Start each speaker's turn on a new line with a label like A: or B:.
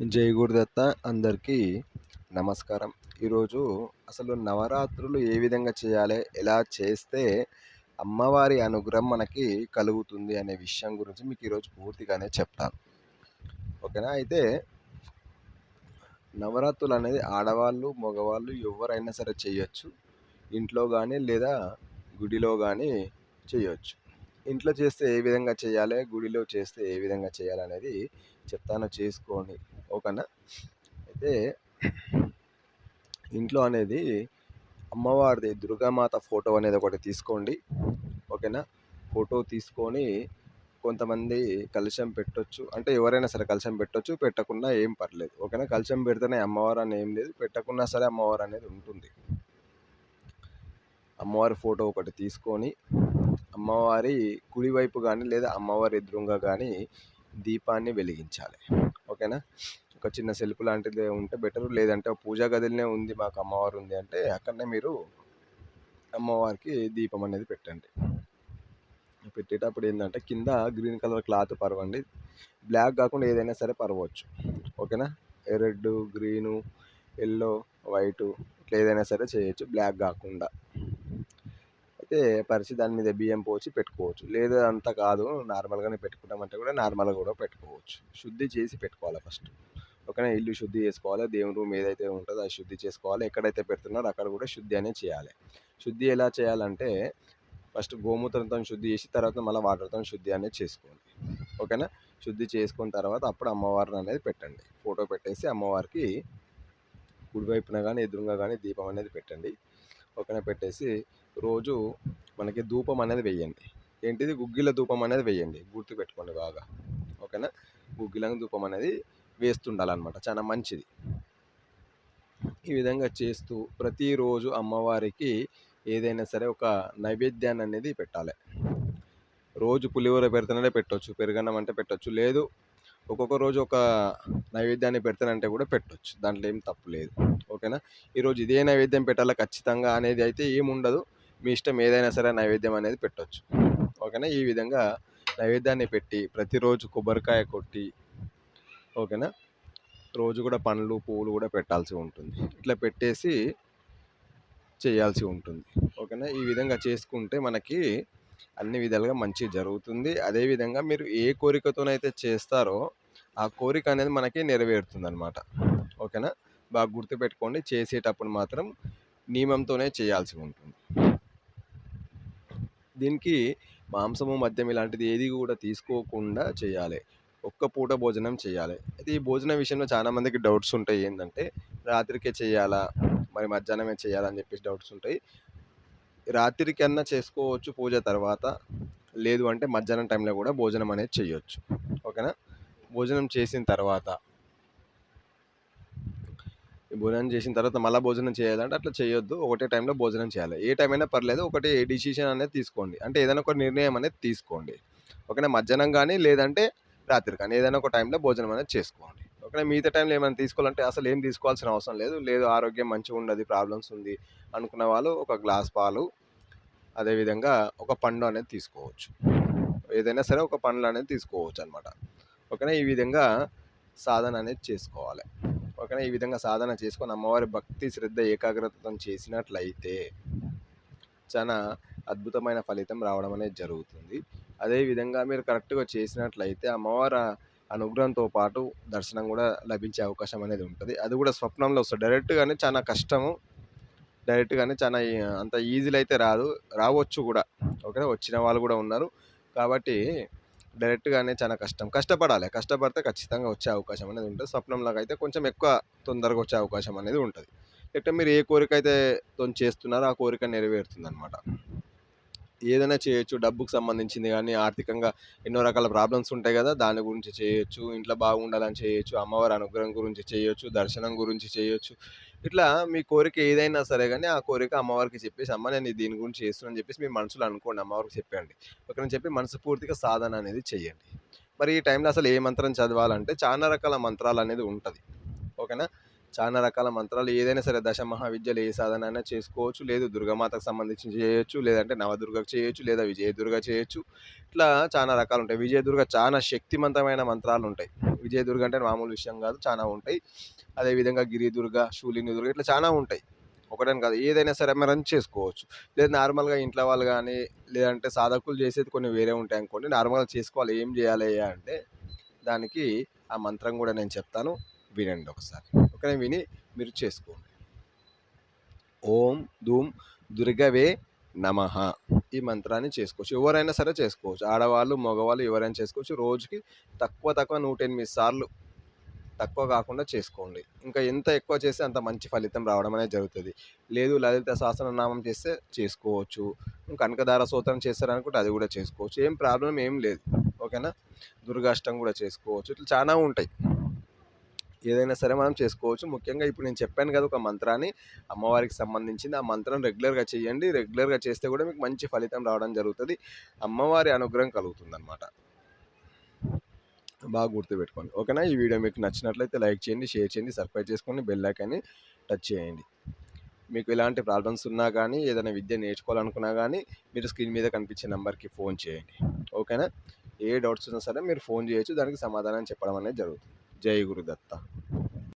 A: జై గురుదత్త అందరికీ నమస్కారం. ఈరోజు అసలు నవరాత్రులు ఏ విధంగా చేయాలి ఎలా చేస్తే అమ్మవారి అనుగ్రహం మనకి కలుగుతుంది అనే విషయం గురించి మీకు ఈరోజు పూర్తిగానే చెప్తాను. ఓకేనా? అయితే నవరాత్రులు అనేది ఆడవాళ్ళు మగవాళ్ళు ఎవరైనా సరే చేయొచ్చు. ఇంట్లో కానీ లేదా గుడిలో కానీ చేయొచ్చు. ఇంట్లో చేస్తే ఏ విధంగా చేయాలి? గుడిలో చేస్తే ఏ విధంగా చేయాలి అనేది చెప్తాను. చేసుకోండి. ఓకేనా? అయితే ఇంట్లో అనేది అమ్మవారిది దుర్గామాత ఫోటో అనేది ఒకటి తీసుకోండి. ఓకేనా? ఫోటో తీసుకొని కొంతమంది కలుషం పెట్టొచ్చు. అంటే ఎవరైనా సరే కలుషం పెట్టొచ్చు పెట్టకుండా ఏం పర్లేదు. ఓకేనా? కలుషం పెడితేనే అమ్మవారు అని ఏం లేదు. పెట్టకున్నా సరే అమ్మవారు అనేది ఉంటుంది. అమ్మవారి ఫోటో ఒకటి తీసుకొని అమ్మవారి కుడివైపు కానీ లేదా అమ్మవారి ఎదురుగా కానీ దీపాన్ని వెలిగించాలి. ఓకేనా? ఒక చిన్న సెల్ఫ్ లాంటిది ఉంటే బెటర్. లేదంటే పూజా గదిలోనే ఉంది మాకు అమ్మవారు ఉంది అంటే అక్కడనే మీరు అమ్మవారికి దీపం అనేది పెట్టండి. పెట్టేటప్పుడు ఏంటంటే కింద గ్రీన్ కలర్ క్లాత్ పరవండి. బ్లాక్ కాకుండా ఏదైనా సరే పరవచ్చు. ఓకేనా? రెడ్ గ్రీను ఎల్లో వైటు ఇట్లా ఏదైనా సరే చేయొచ్చు. బ్లాక్ కాకుండా. అయితే పరిచి దాని మీద బియ్యం పోసి పెట్టుకోవచ్చు. లేదు అంత కాదు నార్మల్గానే పెట్టుకుంటామంటే కూడా నార్మల్గా కూడా పెట్టుకోవచ్చు. శుద్ధి చేసి పెట్టుకోవాలి ఫస్ట్. ఓకేనా ఇల్లు శుద్ధి చేసుకోవాలి దేవుని రూమ్ ఏదైతే ఉంటుందో అది శుద్ధి చేసుకోవాలి ఎక్కడైతే పెడుతున్నారో అక్కడ కూడా శుద్ధి అనేది చేయాలి. శుద్ధి ఎలా చేయాలంటే ఫస్ట్ గోమూత్రంతో శుద్ధి చేసి తర్వాత మళ్ళీ వాటర్తో శుద్ధి అనేది చేసుకోండి ఓకేనా? శుద్ధి చేసుకున్న తర్వాత అప్పుడు అమ్మవారిని అనేది పెట్టండి. ఫోటో పెట్టేసి అమ్మవారికి కుడివైపున కానీ ఎదురుగా కానీ దీపం అనేది పెట్టండి. ఓకేనా పెట్టేసి రోజు మనకి ధూపం అనేది వేయండి ఏంటిది? గుగ్గిల ధూపం అనేది వేయండి గుర్తుపెట్టుకోండి బాగా. ఓకేనా? గుగ్గిల ధూపం అనేది వేస్తుండాలన్నమాట. చాలా మంచిది. ఈ విధంగా చేస్తూ ప్రతిరోజు అమ్మవారికి ఏదైనా సరే ఒక నైవేద్యాన్ని అనేది పెట్టాలి. రోజు పులిహోర పెడుతున్నాడే పెట్టవచ్చు పెరుగన్నం అంటే పెట్టవచ్చు లేదు ఒక్కొక్క రోజు ఒక నైవేద్యాన్ని పెడతానంటే కూడా పెట్టవచ్చు దాంట్లో ఏం తప్పు లేదు. ఓకేనా? ఈరోజు ఇదే నైవేద్యం పెట్టాలా? ఖచ్చితంగా అనేది అయితే ఏముండదు. మీ ఇష్టం ఏదైనా సరే నైవేద్యం అనేది పెట్టవచ్చు ఓకేనా? ఈ విధంగా నైవేద్యాన్ని పెట్టి ప్రతిరోజు కొబ్బరికాయ కొట్టి ఓకేనా? రోజు కూడా పండ్లు పువ్వులు కూడా పెట్టాల్సి ఉంటుంది. ఇట్లా పెట్టేసి చేయాల్సి ఉంటుంది. ఓకేనా? ఈ విధంగా చేసుకుంటే మనకి అన్ని విధాలుగా మంచి జరుగుతుంది. అదేవిధంగా మీరు ఏ కోరికతోనైతే చేస్తారో ఆ కోరిక అనేది మనకి నెరవేరుతుంది అనమాట ఓకేనా? బాగా గుర్తుపెట్టుకోండి. చేసేటప్పుడు మాత్రం నియమంతోనే చేయాల్సి ఉంటుంది. దీనికి మాంసము మద్యం ఇలాంటిది ఏది కూడా తీసుకోకుండా చేయాలి. ఒక్క పూట భోజనం చేయాలి. అది భోజన భోజనం విషయంలో చాలామందికి డౌట్స్ ఉంటాయి. ఏంటంటే రాత్రికే చేయాలా? మరి మధ్యాహ్నమే చేయాలని చెప్పేసి డౌట్స్ ఉంటాయి. రాత్రికన్నా చేసుకోవచ్చు పూజ తర్వాత. లేదు అంటే మధ్యాహ్నం టైంలో కూడా భోజనం అనేది చేయొచ్చు. ఓకేనా? భోజనం చేసిన తర్వాత భోజనం చేసిన తర్వాత మళ్ళీ భోజనం చేయాలంటే అట్లా చేయొద్దు. ఒకటే టైంలో భోజనం చేయాలి. ఏ టైం అయినా పర్లేదు ఒకటి డిసిషన్ అనేది తీసుకోండి. అంటే ఏదైనా ఒక నిర్ణయం అనేది తీసుకోండి. ఓకేనా? మధ్యాహ్నం కానీ లేదంటే రాత్రి కానీ ఏదైనా ఒక టైంలో భోజనం అనేది చేసుకోండి. ఓకేనా? మిగతా టైంలో ఏమైనా తీసుకోవాలంటే అసలు ఏం తీసుకోవాల్సిన అవసరం లేదు. లేదు ఆరోగ్యం మంచిగా ఉండదు ప్రాబ్లమ్స్ ఉంది అనుకున్న వాళ్ళు ఒక గ్లాస్ పాలు అదేవిధంగా ఒక పండు అనేది తీసుకోవచ్చు. ఏదైనా సరే ఒక పండ్లు అనేది తీసుకోవచ్చు అనమాట ఓకేనా? ఈ విధంగా సాధన అనేది చేసుకోవాలి. పక్కన ఈ విధంగా సాధన చేసుకొని అమ్మవారి భక్తి శ్రద్ధ ఏకాగ్రతను చేసినట్లయితే చాలా అద్భుతమైన ఫలితం రావడం అనేది జరుగుతుంది. అదేవిధంగా మీరు కరెక్ట్గా చేసినట్లయితే అమ్మవారి అనుగ్రహంతో పాటు దర్శనం కూడా లభించే అవకాశం అనేది ఉంటుంది. అది కూడా స్వప్నంలో వస్తుంది. డైరెక్ట్గానే చాలా కష్టము. డైరెక్ట్గానే చాలా అంత ఈజీలో అయితే రాదు. రావచ్చు కూడా. ఓకే వచ్చిన వాళ్ళు కూడా ఉన్నారు. కాబట్టి డైరెక్ట్గానే చాలా కష్టం. కష్టపడాలి. కష్టపడితే ఖచ్చితంగా వచ్చే అవకాశం అనేది ఉంటుంది. స్వప్నంలాగా అయితే కొంచెం ఎక్కువ తొందరగా వచ్చే అవకాశం అనేది ఉంటుంది. లేకపోతే మీరు ఏ కోరిక అయితే చేస్తున్నారో ఆ కోరిక నెరవేరుతుంది అనమాట ఏదైనా చేయొచ్చు. డబ్బుకు సంబంధించింది కానీ ఆర్థికంగా ఎన్నో రకాల ప్రాబ్లమ్స్ ఉంటాయి కదా దాని గురించి చేయొచ్చు. ఇంట్లో బాగుండాలని చేయొచ్చు. అమ్మవారి అనుగ్రహం గురించి చేయొచ్చు. దర్శనం గురించి చేయొచ్చు. ఇట్లా మీ కోరిక ఏదైనా సరే కానీ ఆ కోరిక అమ్మవారికి చెప్పేసి అమ్మ నేను దీని గురించి చేస్తున్నాను చెప్పేసి మీ మనసులో అనుకోండి. అమ్మవారికి చెప్పండి ఒకరిని చెప్పి మనస్ఫూర్తిగా సాధన అనేది చేయండి. మరి ఈ టైంలో అసలు ఏ మంత్రం చదవాలంటే చాలా రకాల మంత్రాలు అనేది ఉంటుంది. ఓకేనా? చాలా రకాల మంత్రాలు ఏదైనా సరే దశ మహావిద్యలు ఏ సాధన అయినా చేసుకోవచ్చు. లేదు దుర్గామాతకు సంబంధించి చేయొచ్చు లేదంటే నవదుర్గకు చేయొచ్చు లేదా విజయదుర్గ చేయొచ్చు. ఇట్లా చాలా రకాలు ఉంటాయి. విజయదుర్గ చాలా శక్తివంతమైన మంత్రాలు ఉంటాయి. విజయదుర్గ అంటే మామూలు విషయం కాదు చాలా ఉంటాయి. అదేవిధంగా గిరిదుర్గ శూలిని దుర్గ ఇట్లా చాలా ఉంటాయి. ఒకటని కాదు ఏదైనా సరే మనం చేసుకోవచ్చు. లేదు నార్మల్గా ఇంట్లో వాళ్ళు కానీ లేదంటే సాధకులు చేసేది కొన్ని వేరే ఉంటాయి అనుకోండి నార్మల్గా చేసుకోవాలి. ఏం చేయాలి అంటే దానికి ఆ మంత్రం కూడా నేను చెప్తాను. వినండి ఒకసారి. ఓకే విని మీరు చేసుకోండి. ఓం ధూమ్ దుర్గవే నమ ఈ మంత్రాన్ని చేసుకోవచ్చు. ఎవరైనా సరే చేసుకోవచ్చు. ఆడవాళ్ళు మగవాళ్ళు ఎవరైనా చేసుకోవచ్చు. రోజుకి తక్కువ తక్కువ నూట ఎనిమిది సార్లు తక్కువ కాకుండా చేసుకోండి. ఇంకా ఎంత ఎక్కువ చేస్తే అంత మంచి ఫలితం రావడం అనేది జరుగుతుంది. లేదు లలిత సహస్రనామం చేస్తే చేసుకోవచ్చు. కనకదార సూత్రం చేస్తారనుకుంటే అది కూడా చేసుకోవచ్చు. ఏం ప్రాబ్లం ఏం లేదు. ఓకేనా? దుర్గాష్టం కూడా చేసుకోవచ్చు. ఇట్లా చాలా ఉంటాయి. ఏదైనా సరే మనం చేసుకోవచ్చు. ముఖ్యంగా ఇప్పుడు నేను చెప్పాను కదా ఒక మంత్రాన్ని. అమ్మవారికి సంబంధించింది ఆ మంత్రం రెగ్యులర్గా చేయండి. రెగ్యులర్గా చేస్తే కూడా మీకు మంచి ఫలితం రావడం జరుగుతుంది. అమ్మవారి అనుగ్రహం కలుగుతుంది అనమాట బాగా గుర్తుపెట్టుకోండి. ఓకేనా? ఈ వీడియో మీకు నచ్చినట్లయితే లైక్ చేయండి షేర్ చేయండి సబ్స్క్రైబ్ చేసుకోండి బెల్ ఐకాన్ని టచ్ చేయండి. మీకు ఎలాంటి ప్రాబ్లమ్స్ ఉన్నా కానీ ఏదైనా విద్య నేర్చుకోవాలనుకున్నా కానీ మీరు స్క్రీన్ మీద కనిపించే నెంబర్కి ఫోన్ చేయండి. ఓకేనా? ఏ డౌట్స్ ఉన్నా సరే మీరు ఫోన్ చేయొచ్చు. దానికి సమాధానం చెప్పడం అనేది జరుగుతుంది. జై గురుదత్త